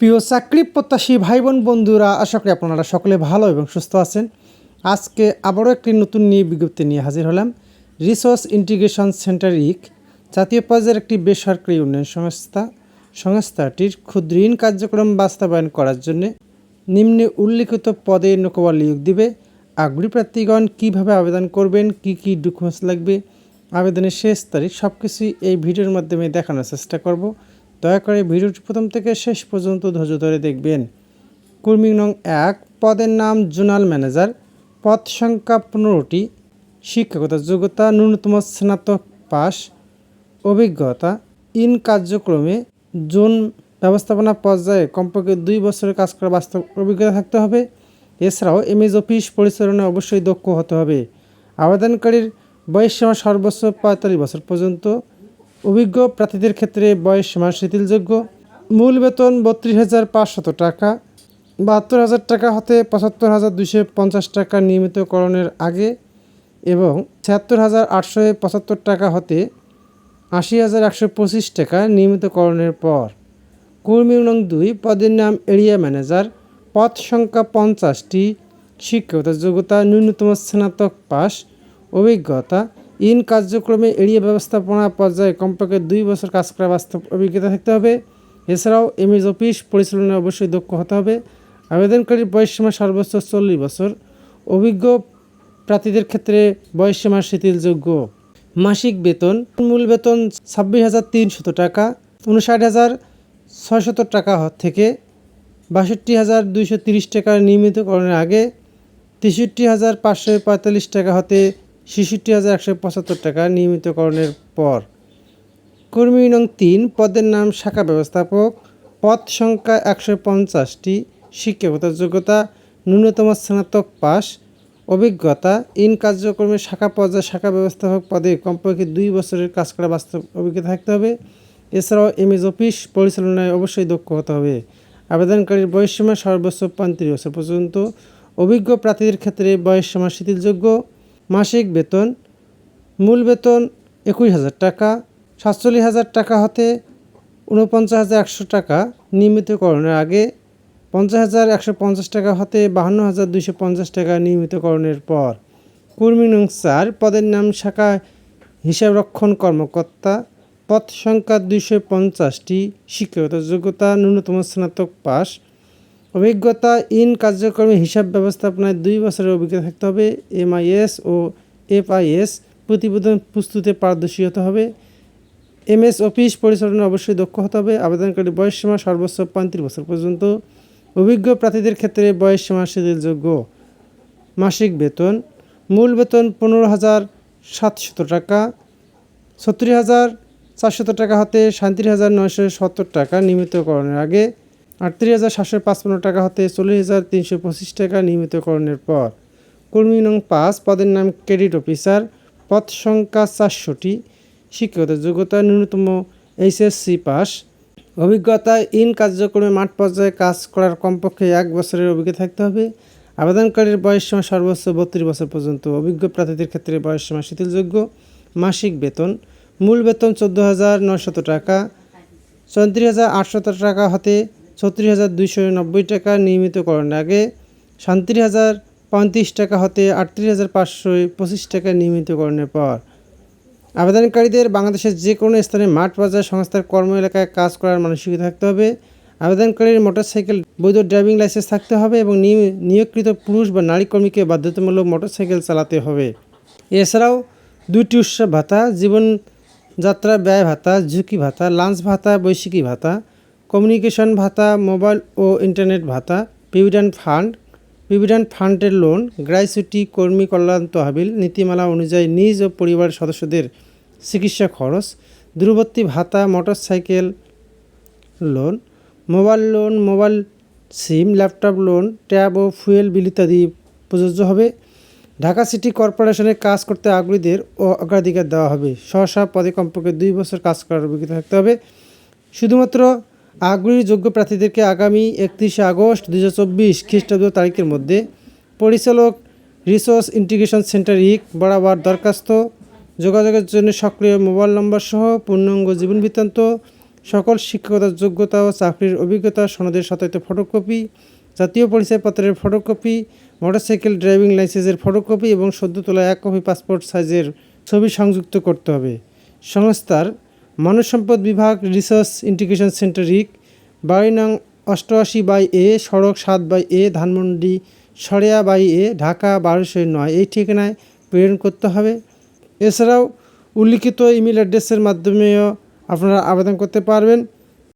প্রিয় চাকরি প্রত্যাশী ভাই বোন বন্ধুরা, আশা করি আপনারা সকলে ভালো এবং সুস্থ আছেন। আজকে আবারও একটি নতুন নিয়ে বিজ্ঞপ্তি নিয়ে হাজির হলাম। রিসোর্স ইন্টিগ্রেশন সেন্টার ইক জাতীয় পর্যায়ের একটি বেসরকারি উন্নয়ন সংস্থা, সংস্থাটির ক্ষুদ্র ঋণ কার্যক্রম বাস্তবায়ন করার জন্য নিম্নে উল্লিখিত পদে নকবা নিয়োগ দিবে। আগ্রহী প্রার্থীগণ কীভাবে আবেদন করবেন, কি কি ডকুমেন্টস লাগবে, আবেদনের শেষ তারিখ সব কিছুই এই ভিডিওর মাধ্যমে দেখানোর চেষ্টা করব। দয়া করে ভিডিওটি প্রথম থেকে শেষ পর্যন্ত ধৈর্য ধরে দেখবেন। কর্মী নং এক, পদের নাম জোনাল ম্যানেজার। পদ সংখ্যা পনেরোটি। শিক্ষকতার যোগ্যতা, ন্যূনতম স্নাতক পাস অভিজ্ঞতা, ইন কার্যক্রমে জোন ব্যবস্থাপনা পর্যায়ে কমপক্ষে দুই বছরের কাজ করার বাস্তব অভিজ্ঞতা থাকতে হবে। এছাড়াও এমএজ অফিস পরিচালনায় অবশ্যই দক্ষ হতে হবে। আবেদনকারীর বয়স সীমা সর্বোচ্চ পঁয়তাল্লিশ বছর পর্যন্ত। অভিজ্ঞ প্রার্থীদের ক্ষেত্রে বয়স সীমা শিথিলযোগ্য। মূল বেতন বত্রিশ হাজার পাঁচশত টাকা। বাহাত্তর হাজার টাকা হতে পঁচাত্তর হাজার দুশো পঞ্চাশ টাকা নিয়মিতকরণের আগে এবং ছিয়াত্তর হাজার আটশো পঁচাত্তর টাকা হতে আশি হাজার একশো পঁচিশ টাকা নিয়মিতকরণের পর। কর্মী নং দুই, পদের নাম এরিয়া ম্যানেজার। পদ সংখ্যা পঞ্চাশটি। শিক্ষকতার যোগ্যতা ন্যূনতম স্নাতক পাস অভিজ্ঞতা ইন কার্যক্রমে এড়িয়ে ব্যবস্থাপনা পর্যায়ে কমপক্ষে দুই বছর কাজ করার বাস্তব অভিজ্ঞতা থাকতে হবে। এছাড়াও এমএস অফিস পরিচালনায় অবশ্যই দক্ষ হতে হবে। আবেদনকারীর বয়সসীমা সর্বোচ্চ চল্লিশ বছর। অভিজ্ঞ প্রার্থীদের ক্ষেত্রে বয়সসীমা শিথিলযোগ্য। মাসিক বেতন, মূল বেতন ছাব্বিশ হাজার তিনশত টাকা, উনষাট হাজার ছয়শত টাকা থেকে বাষট্টি হাজার দুইশো তিরিশ টাকা নিয়মিতকরণের আগে তেষট্টি হাজার পাঁচশো পঁয়তাল্লিশ টাকা হতে ছেষট্টি হাজার একশো পঁচাত্তর টাকা নিয়মিতকরণের পর কর্মী নং তিন পদের নাম শাখা ব্যবস্থাপক, পদ সংখ্যা একশো পঞ্চাশটি শিক্ষকতার যোগ্যতা ন্যূনতম স্নাতক পাস অভিজ্ঞতা, ইন কার্যক্রমে শাখা পর্যায়ে শাখা ব্যবস্থাপক পদে কমপক্ষে দুই বছরের কাজ করা বাস্তব অভিজ্ঞতা থাকতে হবে। এছাড়াও এমএস অফিস পরিচালনায় অবশ্যই দক্ষ হতে হবে। আবেদনকারীর বয়সসীমা সর্বোচ্চ পঁয়ত্রিশ বছর পর্যন্ত। অভিজ্ঞ প্রার্থীদের ক্ষেত্রে বয়সসীমা শিথিলযোগ্য। মাসিক বেতন, মূল বেতন একুশ হাজার টাকা, সাতচল্লিশ হাজার টাকা হতে উনপঞ্চাশ হাজার একশো টাকা, নিয়মিতকরণের আগে পঞ্চাশ হাজার একশো পঞ্চাশ টাকা হতে বাহান্ন হাজার দুইশো পঞ্চাশ টাকা নিয়মিতকরণের পর। কর্মী নং চার, পদের নাম শাখা হিসাবরক্ষণ কর্মকর্তা, পদ সংখ্যা দুইশো পঞ্চাশটি শিক্ষকতার যোগ্যতা ন্যূনতম স্নাতক পাস অভিজ্ঞতা ইন কার্যক্রমে হিসাব ব্যবস্থাপনায় দুই বছরের অভিজ্ঞতা থাকতে হবে। এমআইএস ও এফআইএস প্রতিবেদন প্রস্তুতে পারদর্শী হতে হবে। এমএস অফিস পরিচালনা অবশ্যই দক্ষ হতে হবে। আবেদনকারী বয়সসীমা সর্বোচ্চ পঁয়ত্রিশ বছর পর্যন্ত। অভিজ্ঞ প্রার্থীদের ক্ষেত্রে বয়সসীমা শিথিলযোগ্য মাসিক বেতন। মূল বেতন পনেরো হাজার সাতশত টাকা। সত্তর হাজার চারশত টাকা হতে সাঁত্রিশ হাজার নয়শো সত্তর টাকা নিয়মিতকরণের আগে আটত্রিশ হাজার সাতশো পাঁচপান্ন টাকা হতে চল্লিশ হাজার তিনশো পঁচিশ টাকা নিয়মিতকরণের পর। কর্মী নং পাঁচ, পদের নাম ক্রেডিট অফিসার, পদ সংখ্যা চারশোটি। শিক্ষকতার যোগ্যতা ন্যূনতম এইচএসসি পাস। অভিজ্ঞতা ইন কার্যক্রমে মাঠ পর্যায়ে কাজ করার কমপক্ষে এক বছরের অভিজ্ঞতা থাকতে হবে। আবেদনকারীর বয়সসীমা সর্বোচ্চ বত্রিশ বছর পর্যন্ত। অভিজ্ঞ প্রার্থীদের ক্ষেত্রে বয়সসীমা শিথিলযোগ্য। মাসিক বেতন। মূল বেতন চোদ্দ হাজার নয়শত টাকা। চৌত্রিশ হাজার আটশত টাকা হতে ছত্রিশ হাজার দুইশো নব্বই টাকা নিয়মিতকরণের আগে সাঁত্রিশ হাজার পঁয়ত্রিশ টাকা হতে আটত্রিশ হাজার পাঁচশো পঁচিশ টাকা নিয়মিতকরণের পর। আবেদনকারীদের বাংলাদেশের যে কোনো স্থানে মাঠ বাজার সংস্থার কর্ম এলাকায় কাজ করার মানসিকতা থাকতে হবে। আবেদনকারীর মোটরসাইকেল বৈধ ড্রাইভিং লাইসেন্স থাকতে হবে এবং নিয়- নিয়োগকৃত পুরুষ বা নারী কর্মীকে বাধ্যতামূলক মোটরসাইকেল চালাতে হবে। এছাড়াও দুইটি উৎসব ভাতা জীবন যাত্রা ব্যয় ভাতা, ঝুঁকি ভাতা, লাঞ্চ ভাতা বৈশিকী ভাতা কমিউনিকেশন ভাতা, মোবাইল ও ইন্টারনেট ভাতা প্রভিডেন্ট ফান্ড প্রভিডেন্ট ফান্ডের লোন, গ্রাইসুটি, কর্মী কল্যাণ তহবিল, নীতিমালা অনুযায়ী নিজ ও পরিবারের সদস্যদের চিকিৎসা খরচ, দূরবর্তী ভাতা, motorcycle loan, mobile loan, mobile SIM, laptop loan, tab ও ফুয়েল বিল ইত্যাদি প্রযোজ্য হবে। ঢাকা সিটি কর্পোরেশনে কাজ করতে আগ্রহীদের ও অগ্রাধিকার দেওয়া হবে। সহসা পদে কমপক্ষে দুই বছর কাজ করার অভিজ্ঞতা থাকতে হবে। শুধুমাত্র আগ্রহী যোগ্য প্রার্থীদেরকে আগামী একত্রিশে আগস্ট দু হাজার চব্বিশ খ্রিস্টাব্দ তারিখের মধ্যে পরিচালক রিসোর্স ইন্টিগ্রেশন সেন্টার ইক বরাবর দরখাস্ত, যোগাযোগের জন্য সক্রিয় মোবাইল নম্বর সহ পূর্ণাঙ্গ জীবন বৃত্তান্ত, সকল শিক্ষকতার যোগ্যতা ও চাকরির অভিজ্ঞতা, সনদের সত্যায়িত ফটোকপি, জাতীয় পরিচয়পত্রের ফটোকপি, মোটরসাইকেল ড্রাইভিং লাইসেন্সের ফটোকপি এবং সদ্য তোলা এক কপি পাসপোর্ট সাইজের ছবি সংযুক্ত করতে হবে। সংস্থার মানব সম্পদ বিভাগ রিসার্চ ইন্টিগ্রেশন সেন্টার রিক বাড়ি নং অষ্টআশি বাই এ, সড়ক সাত বাই এ, ধানমন্ডি সরিয়া বাই এ, ঢাকা বারোশো নয়। এই ঠিকানায় প্রেরণ করতে হবে। এছাড়াও উল্লিখিত ইমেল অ্যাড্রেসের মাধ্যমেও আপনারা আবেদন করতে পারবেন।